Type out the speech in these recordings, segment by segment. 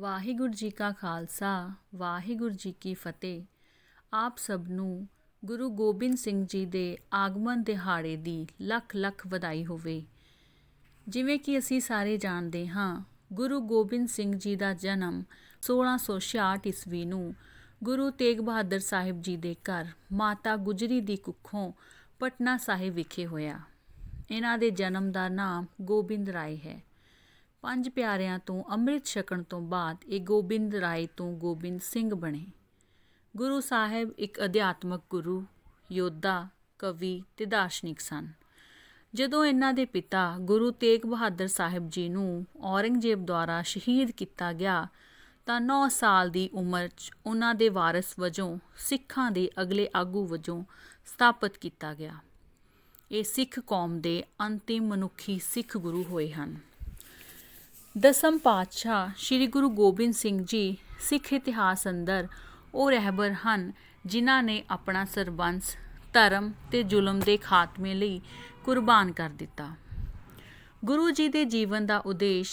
ਵਾਹਿਗੁਰੂ ਜੀ ਕਾ ਖਾਲਸਾ, ਵਾਹਿਗੁਰੂ ਜੀ ਕੀ ਫਤਿਹ। ਆਪ ਸਭ ਨੂੰ ਗੁਰੂ ਗੋਬਿੰਦ ਸਿੰਘ ਜੀ ਦੇ ਆਗਮਨ ਦਿਹਾੜੇ ਦੀ ਲੱਖ ਲੱਖ ਵਧਾਈ ਹੋਵੇ। ਜਿਵੇਂ ਕਿ ਅਸੀਂ ਸਾਰੇ ਜਾਣਦੇ ਹਾਂ, ਗੁਰੂ ਗੋਬਿੰਦ ਸਿੰਘ ਜੀ ਦਾ ਜਨਮ 1666 ਈਸਵੀ ਨੂੰ ਗੁਰੂ ਤੇਗ ਬਹਾਦਰ ਸਾਹਿਬ ਜੀ ਦੇ ਘਰ ਮਾਤਾ ਗੁਜਰੀ ਦੀ ਕੁੱਖੋਂ ਪਟਨਾ ਸਾਹਿਬ ਵਿਖੇ ਹੋਇਆ। ਇਹਨਾਂ ਦੇ ਜਨਮ ਦਾ ਨਾਮ ਗੋਬਿੰਦ ਰਾਏ ਹੈ। ਪੰਜ ਪਿਆਰਿਆਂ ਤੋਂ ਅੰਮ੍ਰਿਤ ਛਕਣ ਤੋਂ ਬਾਅਦ ਇਹ ਗੋਬਿੰਦ ਰਾਏ ਤੋਂ ਗੋਬਿੰਦ ਸਿੰਘ ਬਣੇ। ਗੁਰੂ ਸਾਹਿਬ ਇੱਕ ਅਧਿਆਤਮਕ ਗੁਰੂ, ਯੋਧਾ, ਕਵੀ ਤੇ ਦਾਰਸ਼ਨਿਕ ਸਨ। ਜਦੋਂ ਇਹਨਾਂ ਦੇ ਪਿਤਾ ਗੁਰੂ ਤੇਗ ਬਹਾਦਰ ਸਾਹਿਬ ਜੀ ਨੂੰ ਔਰੰਗਜ਼ੇਬ ਦੁਆਰਾ ਸ਼ਹੀਦ ਕੀਤਾ ਗਿਆ, ਤਾਂ 9 ਸਾਲ ਦੀ ਉਮਰ 'ਚ ਉਹਨਾਂ ਦੇ ਵਾਰਿਸ ਵਜੋਂ ਸਿੱਖਾਂ ਦੇ ਅਗਲੇ ਆਗੂ ਵਜੋਂ ਸਥਾਪਿਤ ਕੀਤਾ ਗਿਆ। ਇਹ ਸਿੱਖ ਕੌਮ ਦੇ ਅੰਤਿਮ ਮਨੁੱਖੀ ਸਿੱਖ ਗੁਰੂ ਹੋਏ ਹਨ। ਦਸਮ ਪਾਤਸ਼ਾਹ ਸ੍ਰੀ ਗੁਰੂ ਗੋਬਿੰਦ ਸਿੰਘ ਜੀ ਸਿੱਖ ਇਤਿਹਾਸ ਅੰਦਰ ਉਹ ਰਹਿਬਰ ਹਨ, ਜਿਨ੍ਹਾਂ ਨੇ ਆਪਣਾ ਸਰਬੰਸ, ਧਰਮ ਤੇ ਜ਼ੁਲਮ ਦੇ ਖਾਤਮੇ ਲਈ ਕੁਰਬਾਨ ਕਰ ਦਿੱਤਾ। ਗੁਰੂ ਜੀ ਦੇ ਜੀਵਨ ਦਾ ਉਦੇਸ਼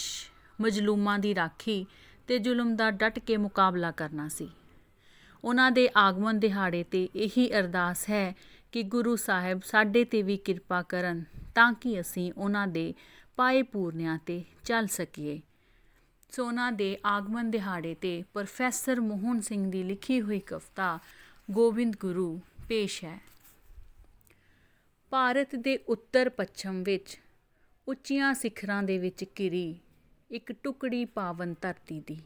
ਮਜਲੂਮਾਂ ਦੀ ਰਾਖੀ ਤੇ ਜ਼ੁਲਮ ਦਾ ਡਟ ਕੇ ਮੁਕਾਬਲਾ ਕਰਨਾ ਸੀ। ਉਹਨਾਂ ਦੇ ਆਗਮਨ ਦਿਹਾੜੇ ਤੇ ਇਹੀ ਅਰਦਾਸ ਹੈ ਕਿ ਗੁਰੂ ਸਾਹਿਬ ਸਾਡੇ ਤੇ ਵੀ ਕਿਰਪਾ ਕਰਨ ਤਾਂ ਕਿ ਅਸੀਂ ਉਹਨਾਂ ਦੇ ਪਾਏ ਪੂਰਨਿਆਂ ਤੇ ਚੱਲ ਸਕੀਏ। ਸੋਨਾ ਦੇ ਆਗਮਨ ਦਿਹਾੜੇ ਤੇ ਪ੍ਰੋਫੈਸਰ ਮੋਹਨ ਸਿੰਘ ਦੀ ਲਿਖੀ ਹੋਈ ਕਵਿਤਾ ਗੋਬਿੰਦ ਗੁਰੂ ਪੇਸ਼ ਹੈ। ਭਾਰਤ ਦੇ ਉੱਤਰ ਪੱਛਮ ਵਿੱਚ ਉੱਚੀਆਂ ਸਿਖਰਾਂ ਦੇ ਵਿੱਚ ਘਿਰੀ ਇੱਕ ਟੁਕੜੀ ਪਾਵਨ ਧਰਤੀ ਦੀ,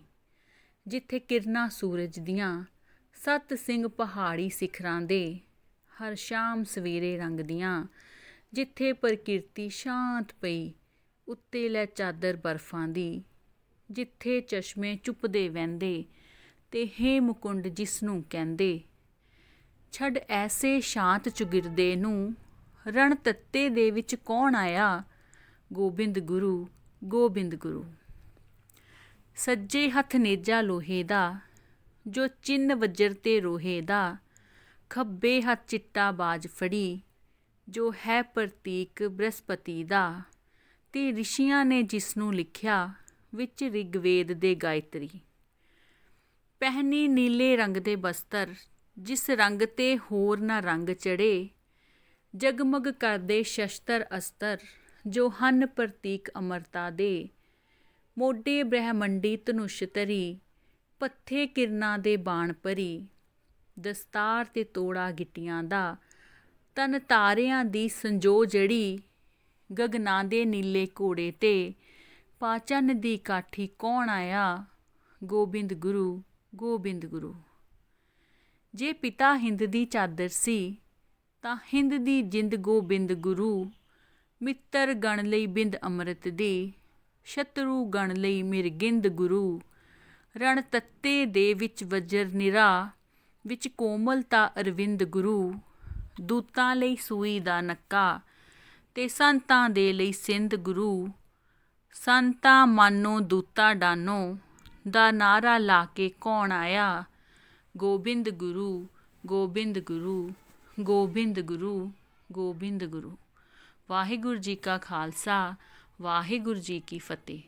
ਜਿੱਥੇ ਕਿਰਨਾਂ ਸੂਰਜ ਦੀਆਂ ਸੱਤ ਸਿੰਘ ਪਹਾੜੀ ਸਿਖਰਾਂ ਦੇ ਹਰ ਸ਼ਾਮ ਸਵੇਰੇ ਰੰਗਦੀਆਂ ਜਿੱਥੇ ਪ੍ਰਕਿਰਤੀ ਸ਼ਾਂਤ ਪਈ ਉੱਤੇ ਲੈ ਚਾਦਰ ਬਰਫਾਂ ਦੀ, ਜਿੱਥੇ ਚਸ਼ਮੇ ਚੁੱਪਦੇ ਵਹਿੰਦੇ ਤੇ ਹੇ ਮੁਕੁੰਡ ਜਿਸ ਨੂੰ ਕਹਿੰਦੇ, ਛੱਡ ਐਸੇ ਸ਼ਾਂਤ ਚੁਗਿਰਦੇ ਨੂੰ, ਰਣ ਤੱਤੇ ਦੇ ਵਿੱਚ ਕੌਣ ਆਇਆ? ਗੋਬਿੰਦ ਗੁਰੂ ਗੋਬਿੰਦ ਗੁਰੂ। ਸੱਜੇ ਹੱਥ ਨੇਜਾ ਲੋਹੇ ਦਾ, ਜੋ ਚਿੰਨ ਵਜਰ ਤੇ ਰੋਹੇ ਦਾ, ਖੱਬੇ ਹੱਥ ਚਿੱਟਾ ਬਾਜ ਫੜੀ, ਜੋ ਹੈ ਪ੍ਰਤੀਕ ਬ੍ਰਹਸਪਤੀ ਦਾ। ਤੇ ਰਿਸ਼ੀਆਂ ਨੇ ਜਿਸ ਨੂੰ ਲਿਖਿਆ ਵਿੱਚ ਰਿਗਵੇਦ ਦੇ ਗਾਇਤਰੀ। ਪਹਿਨੀ ਨੀਲੇ ਰੰਗ ਦੇ ਬਸਤਰ, ਜਿਸ ਰੰਗ ਤੇ ਹੋਰ ਨਾ ਰੰਗ ਚੜੇ ਜਗਮਗ ਕਰਦੇ ਸ਼ਸਤਰ ਅਸਤਰ, ਜੋ ਹਨ ਪ੍ਰਤੀਕ ਅਮਰਤਾ ਦੇ। ਮੋਢੇ ਬ੍ਰਹਮੰਡੀ ਧਨੁਸ਼ ਤਰੀ ਪੱਥੇ ਕਿਰਨਾਂ ਦੇ ਬਾਣ ਪਰੀ ਦਸਤਾਰ ਤੇ ਤੋੜਾ ਗਿੱਟੀਆਂ ਦਾ, ਤਨ ਤਾਰਿਆਂ ਦੀ ਸੰਜੋ ਜੜੀ ਗਗਨਾਂ ਦੇ ਨੀਲੇ ਘੋੜੇ ਤੇ। ਪਾਚਨ ਦੀ ਕਾਠੀ ਕੌਣ ਆਇਆ? ਗੋਬਿੰਦ ਗੁਰੂ ਗੋਬਿੰਦ ਗੁਰੂ। ਜੇ ਪਿਤਾ ਹਿੰਦ ਦੀ ਚਾਦਰ ਸੀ, ਤਾਂ ਹਿੰਦ ਦੀ ਜਿੰਦ ਗੋਬਿੰਦ ਗੁਰੂ। ਮਿੱਤਰ ਗਣ ਲਈ ਬਿੰਦ ਅੰਮ੍ਰਿਤ ਦੀ, ਸ਼ਤਰੂ ਗਣ ਲਈ ਮਿਰਗਿੰਦ ਗੁਰੂ। ਰਣ ਤੱਤੇ ਦੇ ਵਿੱਚ ਵਜਰ ਨਿਰਾ, ਵਿੱਚ ਕੋਮਲਤਾ ਅਰਵਿੰਦ ਗੁਰੂ। ਦੂਤਾਂ ਲਈ ਸੂਈ ਦਾ ਨੱਕਾ ਤੇ ਸੰਤਾਂ ਦੇ ਲਈ ਸਿੰਧ ਗੁਰੂ, ਸੰਤਾ ਮਾਨੋ ਦੂਤਾ ਡਾਨੋ, ਦਾ ਨਾਰਾ ਲਾ ਕੇ ਕੌਣ ਆਇਆ? ਗੋਬਿੰਦ ਗੁਰੂ ਗੋਬਿੰਦ ਗੁਰੂ ਗੋਬਿੰਦ ਗੁਰੂ ਗੋਬਿੰਦ ਗੁਰੂ। ਵਾਹਿਗੁਰੂ ਜੀ ਕਾ ਖਾਲਸਾ, ਵਾਹਿਗੁਰੂ ਜੀ ਕੀ ਫਤਿਹ।